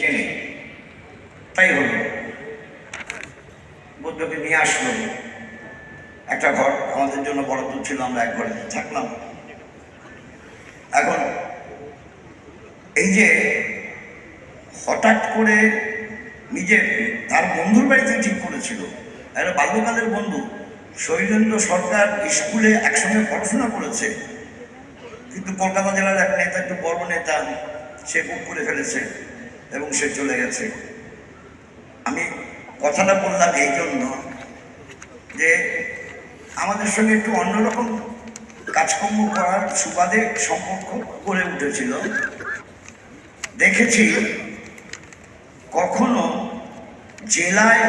চেনে তাই হলো। বুদ্ধকে নিয়ে আসলো। একটা ঘর আমাদের জন্য বড় দূর ছিল, আমরা এক ঘরে থাকলাম। এখন এই যে হঠাৎ করে নিজের, তার বন্ধুর বাড়িতে ঠিক করেছিল। একটা বাল্যকালের বন্ধু শৈলেন্দ্র সরকার স্কুলে একসঙ্গে পড়াশোনা করেছে। কিন্তু কলকাতা জেলার এক নেতা, একটু বড় নেতা, সে বুক করে ফেলেছে। এবং সে চলে গেছে। আমি কথাটা বললাম এই জন্য যে আমাদের সঙ্গে একটু অন্যরকম কাজকর্ম করার সুবাদে সম্পর্ক গড়ে উঠেছিল। দেখেছি কখনো জেলায়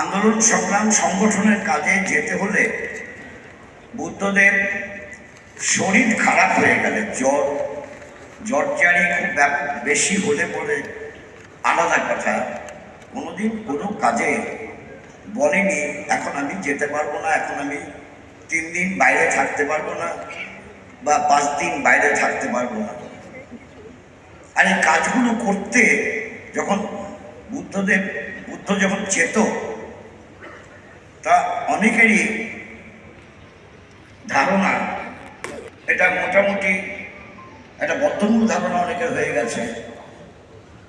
আন্দোলন সংগ্রাম সংগঠনের কাজে যেতে হলে বুদ্ধদেব শরীর খারাপ হয়ে গেলে, জ্বর জ্বরজারি খুব বেশি হলে পরে আলাদা কথা কোনোদিন কোনো কাজে বলেনি, এখন আমি যেতে পারব না, এখন আমি তিন দিন বাইরে থাকতে পারব না বা পাঁচ দিন বাইরে থাকতে পারব না। আর এই কাজগুলো করতে যখন বুদ্ধদেব, বুদ্ধ যখন চেত, তা অনেকেরই ধারণা, এটা মোটামুটি একটা বদ্ধমূল ধারণা অনেকের হয়ে গেছে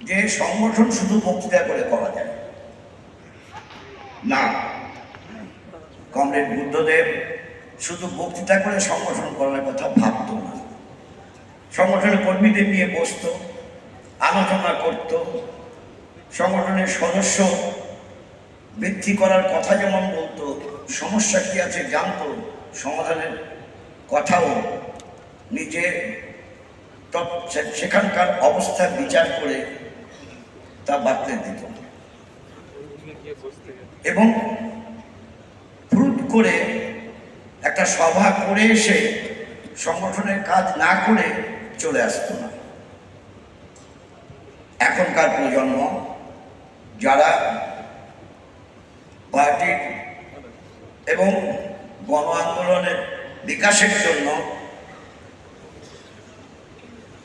যে সংগঠন শুধু বক্তৃতা করে করা যায়। না। কমরেড বুদ্ধদেব শুধু বক্তৃতা করে সংগঠন করার কথা ভাবতো না। সংগঠনের কর্মীদের নিয়ে বসত, আলোচনা করত, সংগঠনের সদস্য বৃদ্ধি করার কথা যেমন বলতো, সমস্যা কি আছে জানতো, সমাধানের কথাও নিজে সেখানকার অবস্থা বিচার করে তা বাতলে দিত। এবং ফুট করে একটা সভা করে এসে সংগঠনের কাজ না করে চলে আসতো না। এখনকার প্রজন্ম যারা পার্টির এবং গণ আন্দোলনের বিকাশের জন্য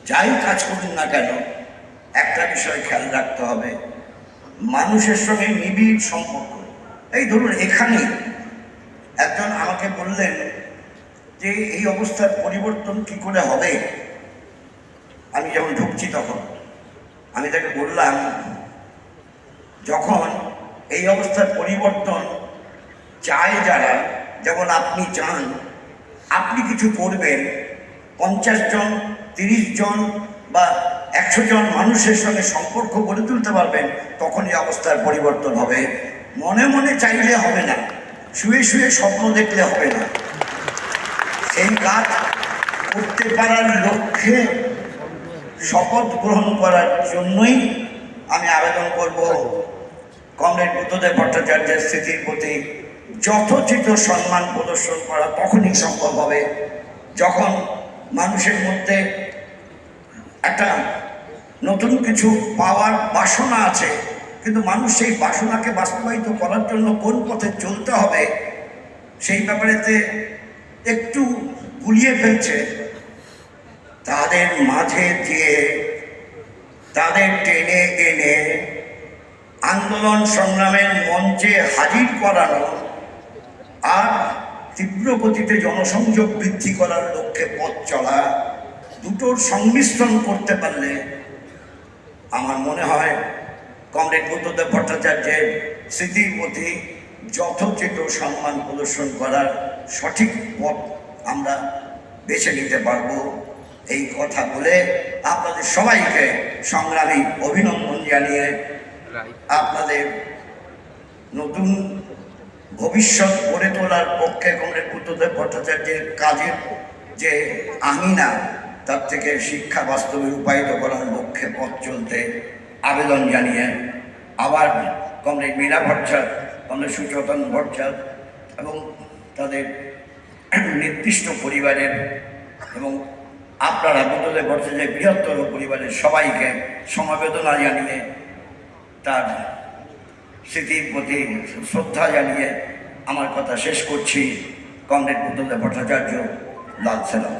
যাই কাজ করুন না কেন, একটা বিষয় খেয়াল রাখতে হবে, মানুষের সঙ্গে নিবিড় সম্পর্ক। এই ধরুন, এখানে একজন আমাকে বললেন যে, এই অবস্থার পরিবর্তন কি করে হবে? আমি যখন ঢুকছি তখন, আমি তাকে বললাম, যখন এই অবস্থার পরিবর্তন চায় যারা, যেমন আপনি চান, আপনি কিছু করবেন, পঞ্চাশ জন তিরিশ জন বা একশো জন মানুষের সঙ্গে সম্পর্ক গড়ে তুলতে পারবেন তখন এই অবস্থার পরিবর্তন হবে। মনে মনে চাইলে হবে না, শুয়ে শুয়ে স্বপ্ন দেখলে হবে না। সেই কাজ করতে পারার লক্ষ্যে শপথ গ্রহণ করার জন্যই আমি আবেদন করব। কমরেড বুদ্ধদেব ভট্টাচার্যের স্মৃতির প্রতি যথোচিত সম্মান প্রদর্শন করা তখনই সম্ভব হবে, যখন মানুষের মধ্যে একটা নতুন কিছু পাওয়ার বাসনা আছে। কিন্তু মানুষ সেই বাসনাকে বাস্তবায়িত করার জন্য কোন পথে চলতে হবে, সেই ব্যাপারেতে একটু গুলিয়ে ফেলছে। তাদের মাঝে দিয়ে, তাদের টেনে এনে আন্দোলন সংগ্রামের মঞ্চে হাজির করানো আর তীব্র গতিতে জনসংযোগ বৃদ্ধি করার লক্ষ্যে পথ চলা দুটোর সংমিশ্রণ করতে পারলে আমার মনে হয় কমরেড বুদ্ধদেব ভট্টাচার্যের স্মৃতির প্রতি যথোচিত সম্মান প্রদর্শন করার সঠিক পথ আমরা বেছে নিতে পারব। এই কথা বলে আপনাদের সবাইকে সংগ্রামী অভিনন্দন জানিয়ে আপনাদের নতুন ভবিষ্যৎ গড়ে তোলার পক্ষে কমরেড বুদ্ধদেব ভট্টাচার্যের কাজের যে আঙিনা তার থেকে শিক্ষা বাস্তবে রূপায়িত করার লক্ষ্যে পথ চলতে আবেদন জানিয়ে আবার কমরেড মীরা ভট্টাচার্য, কমরেড সুচেতন ভট্টাচার্য এবং তাদের নির্দিষ্ট পরিবারের এবং আপনারা বুদ্ধদেব যে বৃহত্তর পরিবারের সবাইকে সমবেদনা জানিয়ে তার স্মৃতির প্রতি শ্রদ্ধা জানিয়ে আমার কথা শেষ করছি। কমরেড বুদ্ধদেব ভট্টাচার্য, লাল সেলাম